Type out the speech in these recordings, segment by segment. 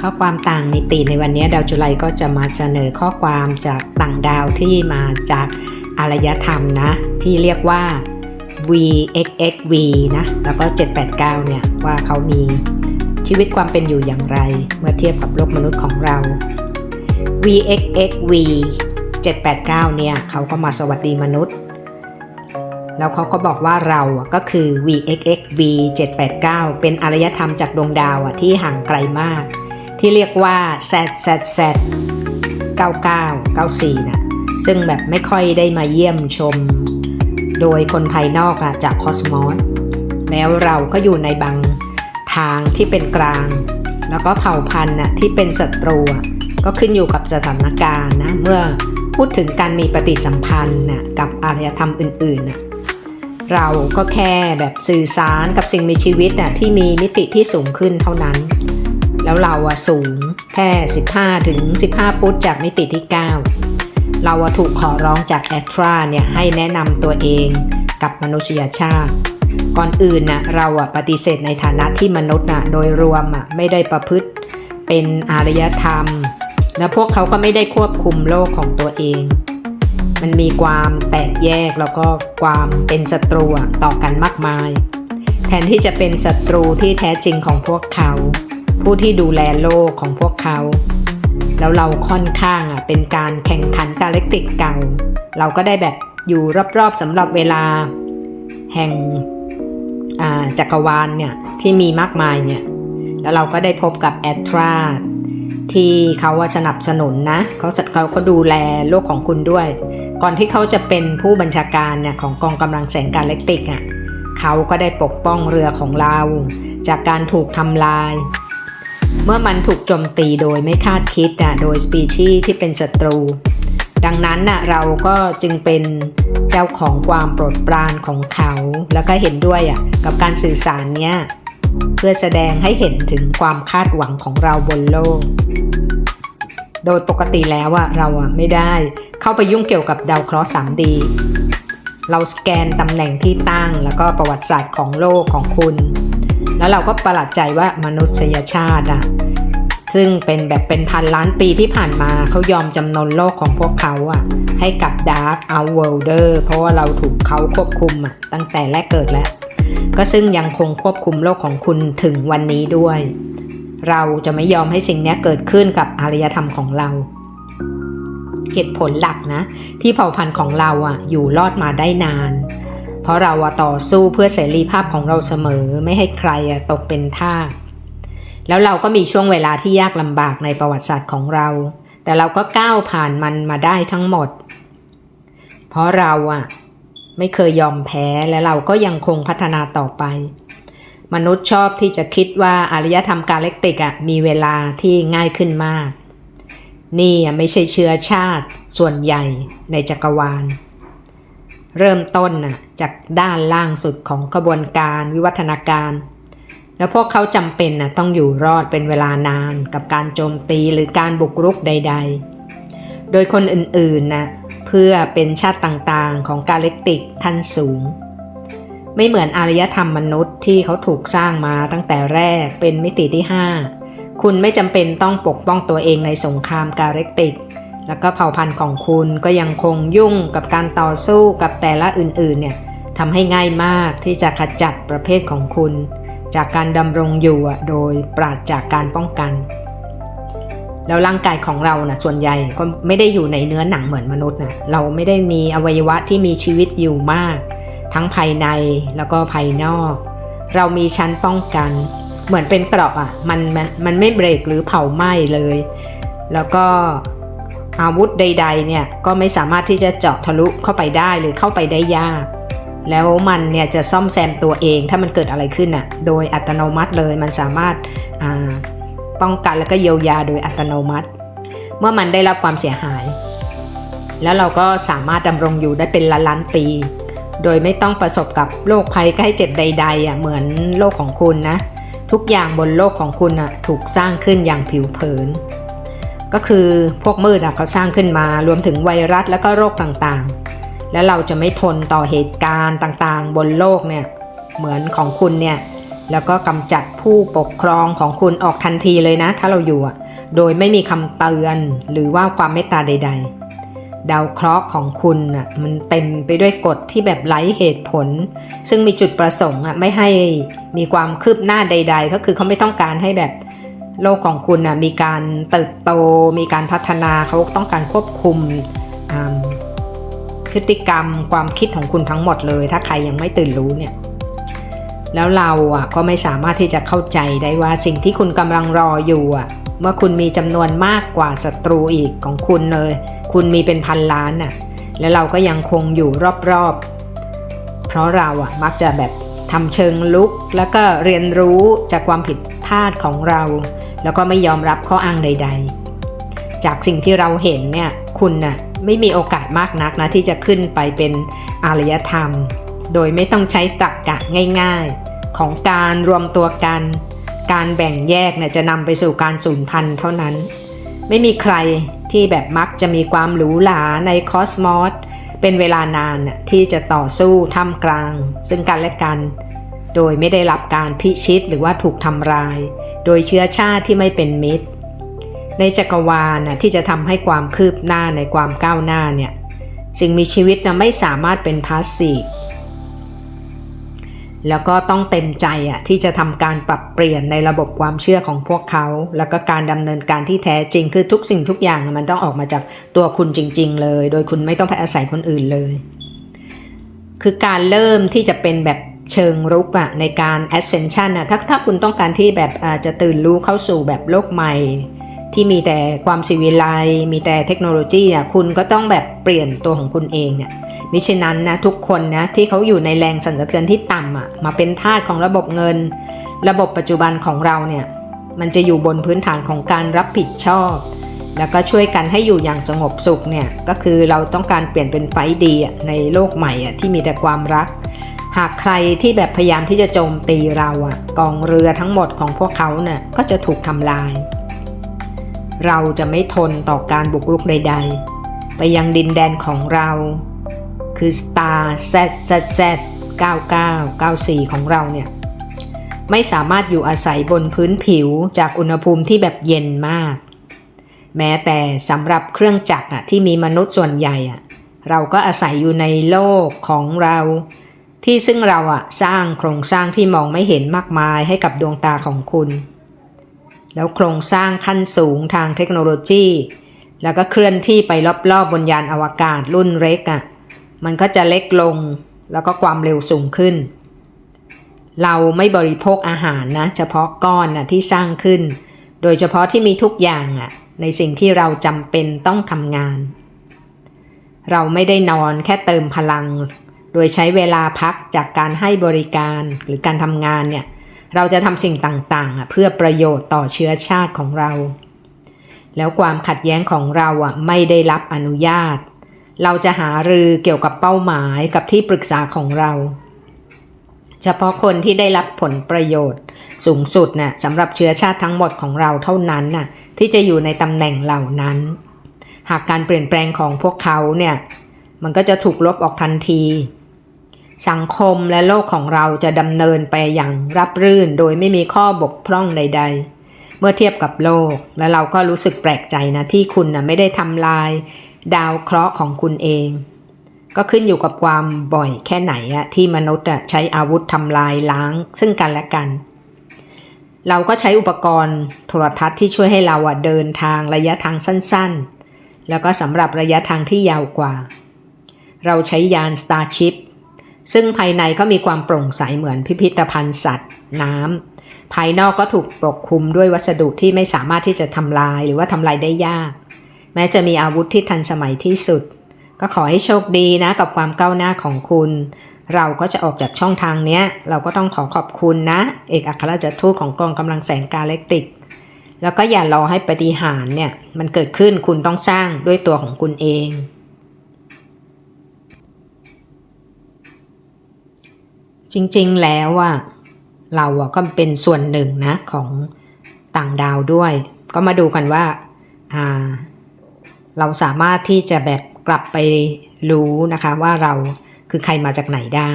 ข้อความต่างมิติในวันนี้ดาวจุไลก็จะมาเสนอข้อความจากต่างดาวที่มาจากอารยธรรมนะ ที่เรียกว่า VXXV นะ แล้วก็ 789 เนี่ย ว่าเขามีชีวิตความเป็นอยู่อย่างไร เมื่อเทียบกับโลกมนุษย์ของเรา VXXV 789 เนี่ย เขาก็มาสวัสดีมนุษย์ แล้วเขาก็บอกว่าเราอะก็คือ VXXV 789 เป็นอารยธรรมจากดวงดาวอะที่ห่างไกลมาก ที่เรียกว่า ZZZ 99 94 นะ ซึ่งแบบไม่ค่อยได้มาเยี่ยมชม โดยคนภายนอกอะจากคอสมอสแล้วเราก็อยู่ในบางทางที่เป็นกลาง แล้วก็เผ่าพันธุ์น่ะที่เป็นศัตรูก็ขึ้นอยู่กับสถานการณ์นะ เมื่อพูดถึงการมีปฏิสัมพันธ์น่ะกับอารยธรรมอื่นๆนะเราก็แค่แบบสื่อสารกับสิ่งมีชีวิตน่ะที่มีมิติที่สูงขึ้นเท่านั้น แล้วเราอะสูงแค่ 15 ถึง 15 ฟุตจากมิติที่ 9 เราถูกขอร้องจากแอตราเนี่ยให้แนะนำตัวเองกับมนุษยชาติ ก่อนอื่นนะเราอะปฏิเสธในฐานะที่มนุษย์นะโดยรวมอะไม่ได้ประพฤติเป็นอารยธรรม และพวกเขาก็ไม่ได้ควบคุมโลกของตัวเอง มันมีความแตกแยกแล้วก็ความเป็นศัตรูต่อกันมากมาย แทนที่จะเป็นศัตรูที่แท้จริงของพวกเขา ผู้ที่ดูแลโลกของพวกเขา แล้วเราค่อนข้างอะเป็นการแข่งขันกาแล็กติกเก่า เราก็ได้แบบอยู่รอบๆสำหรับเวลาแห่งจักรวาลเนี่ยที่มีมากมายเนี่ยแล้วเราก็ได้พบกับแอตราที่เขาว่าสนับสนุนนะเขาเขาเขาดูแลโลกของคุณด้วย ก่อนที่เขาจะเป็นผู้บัญชาการเนี่ยของกองกำลังแสงกาแล็กติกอะเขาก็ได้ปกป้องเรือของเรา จากการถูกทำลาย เมื่อมันถูกโจมตีโดยไม่คาดคิดอะโดยสปีชีส์ที่เป็นศัตรู ดังนั้นน่ะเราก็จึงเป็นเจ้าของความโปรดปรานของเขา แล้วก็เห็นด้วยอะกับการสื่อสารเนี้ยเพื่อแสดงให้เห็นถึงความคาดหวังของเราบนโลก โดยปกติแล้วอะเราอะไม่ได้เข้าไปยุ่งเกี่ยวกับดาวเคราะห์ 3D เราสแกนตำแหน่งที่ตั้งแล้วก็ประวัติศาสตร์ของโลกของคุณ แล้วเราก็ประหลาดใจว่ามนุษยชาติอะซึ่งเป็นแบบเป็นพันล้านปีที่ผ่านมาเขายอมจำนนโลกของพวกเขาอะให้กับ Dark Outworlder เพราะว่าเราถูกเขาควบคุมอะตั้งแต่แรกเกิดแล้ว ก็ซึ่งยังคงควบคุมโลกของคุณถึงวันนี้ด้วย เราจะไม่ยอมให้สิ่งนี้เกิดขึ้นกับอารยธรรมของเรา เหตุผลหลักนะ ที่เผ่าพันธุ์ของเราอะอยู่รอดมาได้นาน ราะเราต่อสู้เพื่อเสรีภาพของเราเสมอไม่ให้ใครตกเป็นทาสแล้วเราก็มีช่วงเวลาที่ยากลำบากในประวัติศาสตร์ของเรา แต่เราก็ก้าวผ่านมันมาได้ทั้งหมด เพราะเราอะไม่เคยยอมแพ้และเราก็ยังคงพัฒนาต่อไป มนุษย์ชอบที่จะคิดว่าอารยธรรมกาเล็กติกอะมีเวลาที่ง่ายขึ้นมาก นี่ไม่ใช่เชื้อชาติส่วนใหญ่ในจักรวาล เริ่มต้นน่ะจากด้านล่างสุดของกระบวนการวิวัฒนาการ แล้วพวกเขาจำเป็นนะต้องอยู่รอดเป็นเวลานานกับการโจมตีหรือการบุกรุกใด ๆ โดยคนอื่นๆนะเพื่อเป็นชาติต่างๆของกาเล็กติกขั้นสูง ไม่เหมือนอารยธรรมมนุษย์ที่เขาถูกสร้างมาตั้งแต่แรกเป็นมิติที่ 5 คุณไม่จำเป็นต้องปกป้องตัวเองในสงครามกาเล็กติก แล้วก็เผ่าพันธุ์ของคุณก็ยังคงยุ่งกับการต่อสู้กับแต่ละอื่นๆเนี่ยทำให้ง่ายมากที่จะขจัดประเภทของคุณ จากการดำรงอยู่โดยปราศจากการป้องกัน แล้วร่างกายของเรานะส่วนใหญ่ก็ไม่ได้อยู่ในเนื้อหนังเหมือนมนุษย์นะเราไม่ได้มีอวัยวะที่มีชีวิตอยู่มาก ทั้งภายในแล้วก็ภายนอก เรามีชั้นป้องกัน เหมือนเป็นเกราะอะมันมันมันไม่เบรกหรือเผาไหม้เลย แล้วก็ อาวุธใดๆเนี่ยก็ไม่สามารถที่จะเจาะทะลุเข้าไปได้หรือเข้าไปได้ยาก แล้วมันเนี่ยจะซ่อมแซมตัวเองถ้ามันเกิดอะไรขึ้นอะโดยอัตโนมัติเลยมันสามารถาป้องกันแล้วก็เยียวยาโดยอัตโนมัติ เมื่อมันได้รับความเสียหาย แล้วเราก็สามารถดำรงอยู่ได้เป็นล้านล้านปี โดยไม่ต้องประสบกับโรคภัยใกล้เจ็บใดๆอะเหมือนโลกของคุณนะทุกอย่างบนโลกของคุณอะถูกสร้างขึ้นอย่างผิวเผิน ก็คือพวกมืดอะเขาสร้างขึ้นมารวมถึงไวรัสแล้วก็โรคต่างๆ แล้วเราจะไม่ทนต่อเหตุการณ์ต่างๆ บนโลกเนี่ยเหมือนของคุณเนี่ยแล้วก็กำจัดผู้ปกครองของคุณออกทันทีเลยนะ ถ้าเราอยู่อะโดยไม่มีคำเตือนหรือว่าความเมตตาใด ๆ ดาวเคราะห์ของคุณอะมันเต็มไปด้วยกฎที่แบบไร้เหตุผล ซึ่งมีจุดประสงค์อะไม่ให้มีความคืบหน้าใด ๆ ก็คือเขาไม่ต้องการให้แบบ โลกของคุณอะมีการเติบโต มีการพัฒนาเขาต้องการควบคุมพฤติกรรมความคิดของคุณทั้งหมดเลย ถ้าใครยังไม่ตื่นรู้เนี่ยแล้วเราอะก็ไม่สามารถที่จะเข้าใจได้ว่าสิ่งที่คุณกำลังรออยู่อะเมื่อคุณมีจำนวนมากกว่าศัตรูอีกของคุณเลย คุณมีเป็นพันล้านน่ะแล้วเราก็ยังคงอยู่รอบๆ เพราะเราอะมักจะแบบทำเชิงลุก แล้วก็เรียนรู้จากความผิดพลาดของเรา แล้วก็ไม่ยอมรับข้ออ้างใด ๆ จากสิ่งที่เราเห็นเนี่ยคุณน่ะไม่มีโอกาสมากนักนะที่จะขึ้นไปเป็นอารยธรรม โดยไม่ต้องใช้ตรรกกะง่าย ๆ ของการรวมตัวกัน การแบ่งแยกเนี่ยจะนำไปสู่การสูญพันธุ์เท่านั้น ไม่มีใครที่แบบมักจะมีความหรูหราในคอสมอสเป็นเวลานานน่ะที่จะต่อสู้ท่ามกลาง ซึ่งกันและกัน โดยไม่ได้รับการพิชิตหรือว่าถูกทำลาย โดยเชื้อชาติที่ไม่เป็นมิตร ในจักรวาลน่ะที่จะทำให้ความคืบหน้าในความก้าวหน้าเนี่ยสิ่งมีชีวิตนะไม่สามารถเป็นพาสซีฟแล้วก็ต้องเต็มใจอะที่จะทำการปรับเปลี่ยนในระบบความเชื่อของพวกเขา แล้วก็การดำเนินการที่แท้จริงคือทุกสิ่งทุกอย่างมันต้องออกมาจากตัวคุณจริง ๆ เลย โดยคุณไม่ต้องไปอาศัยคนอื่นเลย คือการเริ่มที่จะเป็นแบบ เชิงรุกอะในการ ascension อะถ้าถ้าคุณต้องการที่แบบจะตื่นรู้เข้าสู่แบบโลกใหม่ ที่มีแต่ความสิวิไลมีแต่เทคโนโลยีอะคุณก็ต้องแบบเปลี่ยนตัวของคุณเองเนี่ยมิฉะนั้นนะทุกคนนะที่เขาอยู่ในแรงสั่นสะเทือนที่ต่ำอะมาเป็นทาสของระบบเงิน ระบบปัจจุบันของเราเนี่ยมันจะอยู่บนพื้นฐานของการรับผิดชอบ แล้วก็ช่วยกันให้อยู่อย่างสงบสุขเนี่ยก็คือเราต้องการเปลี่ยนเป็นไฟดีในโลกใหม่ที่มีแต่ความรัก หากใครที่แบบพยายามที่จะโจมตีเราอะกองเรือทั้งหมดของพวกเขาเนี่ยก็จะถูกทำลาย เราจะไม่ทนต่อการบุกรุกใด ๆ ไปยังดินแดนของเรา คือ Star Z Z Z 99 94 ของเราเนี่ย ไม่สามารถอยู่อาศัยบนพื้นผิวจากอุณหภูมิที่แบบเย็นมาก แม้แต่สำหรับเครื่องจักรอะที่มีมนุษย์ส่วนใหญ่อะเราก็อาศัยอยู่ในโลกของเรา ที่ซึ่งเราอะสร้างโครงสร้างที่มองไม่เห็นมากมายให้กับดวงตาของคุณ แล้วโครงสร้างขั้นสูงทางเทคโนโลยี แล้วก็เคลื่อนที่ไปรอบๆบนยานอวกาศรุ่นเล็กอะมันก็จะเล็กลงแล้วก็ความเร็วสูงขึ้น เราไม่บริโภคอาหารนะ เฉพาะก้อนนะที่สร้างขึ้น โดยเฉพาะที่มีทุกอย่างอะในสิ่งที่เราจำเป็นต้องทำงาน เราไม่ได้นอนแค่เติมพลัง ดยใช้เวลาพักจากการให้บริการหรือการทำงานเนี่ยเราจะทำสิ่งต่างๆ เพื่อประโยชน์ต่อเชื้อชาติของเรา แล้วความขัดแย้งของเราอะไม่ได้รับอนุญาต เราจะหารือเกี่ยวกับเป้าหมายกับที่ปรึกษาของเรา เฉพาะคนที่ได้รับผลประโยชน์ สูงสุดน่ะสำหรับเชื้อชาติทั้งหมดของเราเท่านั้นน่ะที่จะอยู่ในตำแหน่งเหล่านั้น หากการเปลี่ยนแปลงของพวกเขาเนี่ยมันก็จะถูกลบออกทันที สังคมและโลกของเราจะดำเนินไปอย่างรับรื่นโดยไม่มีข้อบกพร่องใด ๆ เมื่อเทียบกับโลกและเราก็รู้สึกแปลกใจนะที่คุณนะไม่ได้ทำลาย ดาวเคราะห์ของคุณเอง ก็ขึ้นอยู่กับความบ่อยแค่ไหนอะที่มนุษย์ใช้อาวุธทำลายล้าง ซึ่งกันและกัน เราก็ใช้อุปกรณ์โทรทัศน์ที่ช่วยให้เราอะเดินทางระยะทางสั้นๆ แล้วก็สำหรับระยะทางที่ยาวกว่า เราใช้ยาน Starship ซึ่งภายในก็มีความโปร่งใสเหมือนพิพิธภัณฑ์สัตว์ น้ำภายนอกก็ถูกปกคลุมด้วยวัสดุที่ไม่สามารถที่จะทำลายหรือว่าทำลายได้ยาก แม้จะมีอาวุธที่ทันสมัยที่สุด ก็ขอให้โชคดีนะกับความก้าวหน้าของคุณ เราก็จะออกจากช่องทางเนี้ย เราก็ต้องขอขอบคุณนะ เอกอัครราชทูตของกองกำลังแสงกาแล็กติกแล้วก็อย่ารอให้ปฏิหารเนี่ยมันเกิดขึ้นคุณต้องสร้างด้วยตัวของคุณเอง จริงๆแล้วอะเราอะก็เป็นส่วนหนึ่งนะของต่างดาวด้วย ก็มาดูกันว่าาเราสามารถที่จะแบบกลับไปรู้นะคะว่าเราคือใครมาจากไหนได้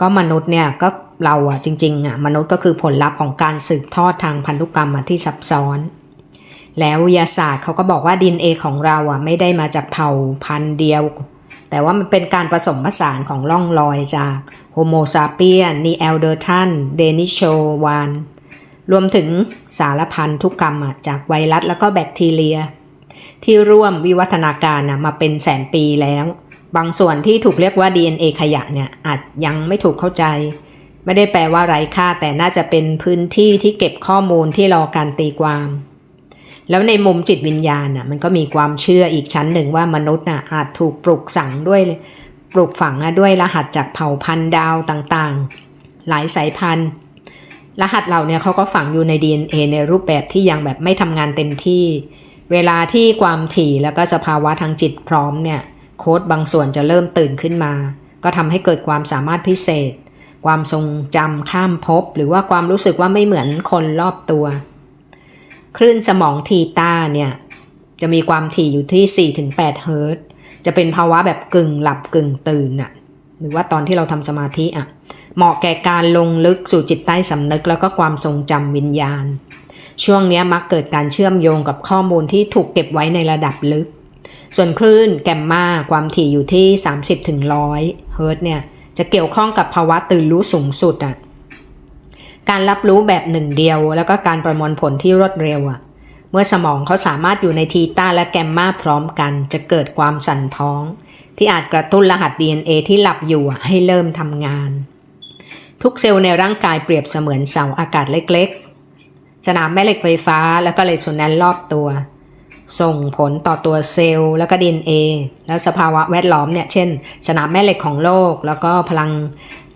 ก็มนุษย์เนี่ยก็เราอะจริงๆอะมนุษย์ก็คือผลลัพธ์ของการสืบทอดทางพันธุกรรมที่ซับซ้อน แล้ววิทยาศาสตร์เขาก็บอกว่า DNA ของเราอะไม่ได้มาจากเผ่าพันธุ์เดียว แต่ว่ามันเป็นการผสมผสานของร่องรอยจาก โฮโมซาเปียนนีแอลเดอร์ทันเดนิโชวานรวมถึงสารพันธุกรรมจากไวรัสแล้วก็แบคทีเรีย ที่ร่วมวิวัฒนาการมาเป็นแสนปีแล้ว บางส่วนที่ถูกเรียกว่า DNA ขยะเนี่ยอาจยังไม่ถูกเข้าใจ ไม่ได้แปลว่าไร้ค่าแต่น่าจะเป็นพื้นที่ที่เก็บข้อมูลที่รอการตีความ แล้วในมุมจิตวิญญาณน่ะมันก็มีความเชื่ออีกชั้นหนึ่งว่ามนุษย์น่ะอาจถูกปลูกฝังด้วย ปลูกฝังด้วยรหัสจากเผ่าพันธุ์ดาวต่างๆ หลายสายพันธุ์ รหัสเหล่านี้เขาก็ฝังอยู่ใน DNA ในรูปแบบที่ยังแบบไม่ทำงานเต็มที่ เวลาที่ความถี่แล้วก็สภาวะทางจิตพร้อมเนี่ยโค้ดบางส่วนจะเริ่มตื่นขึ้นมา ก็ทำให้เกิดความสามารถพิเศษ ความทรงจำข้ามภพหรือว่าความรู้สึกว่าไม่เหมือนคนรอบตัว คลื่นสมองทีต้าเนี่ยจะมีความถี่อยู่ที่ 4-8 เฮิรตซ์ จะเป็นภาวะแบบกึ่งหลับกึ่งตื่นน่ะหรือว่าตอนที่เราทำสมาธิอะเหมาะแก่การลงลึกสู่จิตใต้สำนึกแล้วก็ความทรงจำวิญญาณ ช่วงนี้มักเกิดการเชื่อมโยงกับข้อมูลที่ถูกเก็บไว้ในระดับลึก ส่วนคลื่นแกมมาความถี่อยู่ที่ 30-100ถึง100เฮิร์ตเนี่ยจะเกี่ยวข้องกับภาวะตื่นรู้สูงสุดอะการรับรู้แบบหนึ่งเดียว แล้วก็การประมวลผลที่รวดเร็วอะ เมื่อสมองเขาสามารถอยู่ในทีต้าและแกมมาพร้อมกัน จะเกิดความสั่นท้อง ที่อาจกระตุ้นรหัส DNA ที่หลับอยู่ให้เริ่มทำงาน ทุกเซลล์ในร่างกายเปรียบเสมือนเสาอากาศเล็กๆ สนามแม่เหล็กไฟฟ้าแล้วก็เลโซแนนซ์รอบตัว ส่งผลต่อตัวเซลล์แล้วก็ DNA แล้วสภาวะแวดล้อมเนี่ยเช่น สนามแม่เหล็กของโลก แล้วก็พลัง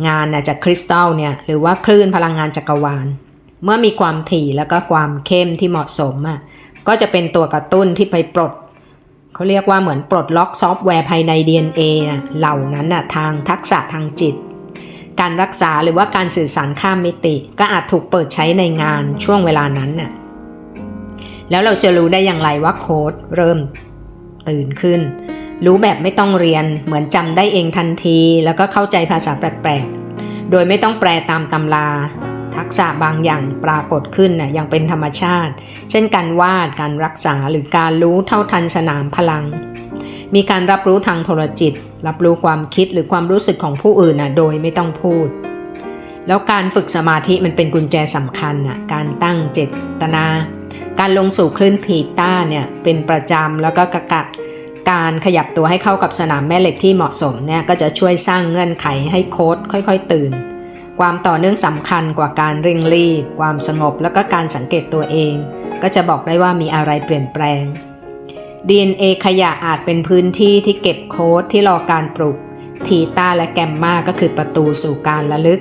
งานน่ะจากคริสตัลเนี่ยหรือว่าคลื่นพลังงานจักรวาล เมื่อมีความถี่แล้วก็ความเข้มที่เหมาะสมอะก็จะเป็นตัวกระตุ้นที่ไปปลดเขาเรียกว่าเหมือนปลดล็อกซอฟต์แวร์ภายใน DNA น่ะเหล่านั้นน่ะทางทักษะทางจิต การรักษาหรือว่าการสื่อสารข้ามมิติ ก็อาจถูกเปิดใช้ในงานช่วงเวลานั้นน่ะแล้วเราจะรู้ได้อย่างไรว่าโค้ดเริ่มตื่นขึ้น รู้แบบไม่ต้องเรียนเหมือนจำได้เองทันที แล้วก็เข้าใจภาษาแปลกๆ โดยไม่ต้องแปลตามตำรา ทักษะบางอย่างปรากฏขึ้นน่ะยังเป็นธรรมชาติ เช่นการวาดการรักษาหรือการรู้เท่าทันสนามพลัง มีการรับรู้ทางโทรจิต รับรู้ความคิดหรือความรู้สึกของผู้อื่นน่ะโดยไม่ต้องพูด แล้วการฝึกสมาธิมันเป็นกุญแจสำคัญน่ะการตั้งเจตนา การลงสู่คลื่นทีต้าเนี่ยเป็นประจำแล้วก็กะกะการขยับตัวให้เข้ากับสนามแม่เหล็กที่เหมาะสมเนี่ยก็จะช่วยสร้างเงื่อนไขให้โค้ดค่อย ๆ ตื่น ความต่อเนื่องสำคัญกว่าการเร่งรีบ ความสงบแล้วก็การสังเกตตัวเอง ก็จะบอกได้ว่ามีอะไรเปลี่ยนแปลง DNA ขยะอาจเป็นพื้นที่ที่เก็บโค้ดที่รอการปลุกทีต้าและแกมมาก็คือประตูสู่การระลึก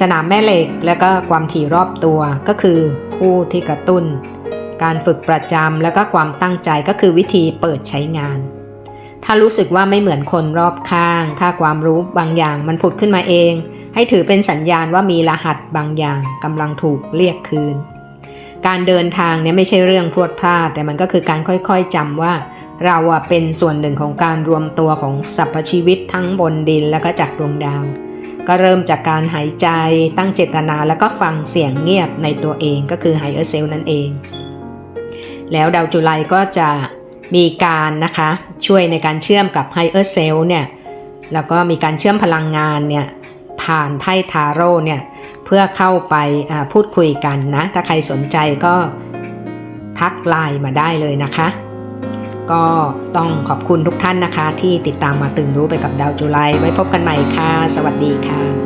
สนามแม่เหล็กและก็ความถี่รอบตัวก็คือผู้ที่กระตุ้น การฝึกประจำแล้วก็ความตั้งใจก็คือวิธีเปิดใช้งาน ถ้ารู้สึกว่าไม่เหมือนคนรอบข้าง ถ้าความรู้บางอย่างมันผุดขึ้นมาเอง ให้ถือเป็นสัญญาณว่ามีรหัสบางอย่างกำลังถูกเรียกคืน การเดินทางเนี่ยไม่ใช่เรื่องพรวดพลาด แต่มันก็คือการค่อยๆจำว่า เราเป็นส่วนหนึ่งของการรวมตัวของสรรพชีวิตทั้งบนดินแล้วก็จากดวงดาว ก็เริ่มจากการหายใจตั้งเจตนาแล้วก็ฟังเสียงเงียบในตัวเองก็คือไฮเออร์เซลนั่นเอง แล้วดาวจุไลก็จะ มีการนะคะช่วยในการเชื่อมกับไฮเออร์เซลเนี่ยแล้วก็มีการเชื่อมพลังงานเนี่ยผ่านไพ่ทาโร่เนี่ยเพื่อเข้าไปพูดคุยกันนะ ถ้าใครสนใจก็ทักไลน์มาได้เลยนะคะ ก็ต้องขอบคุณทุกท่านนะคะ ที่ติดตามมาตื่นรู้ไปกับดาวจุไลไว้พบกันใหม่ค่ะ สวัสดีค่ะ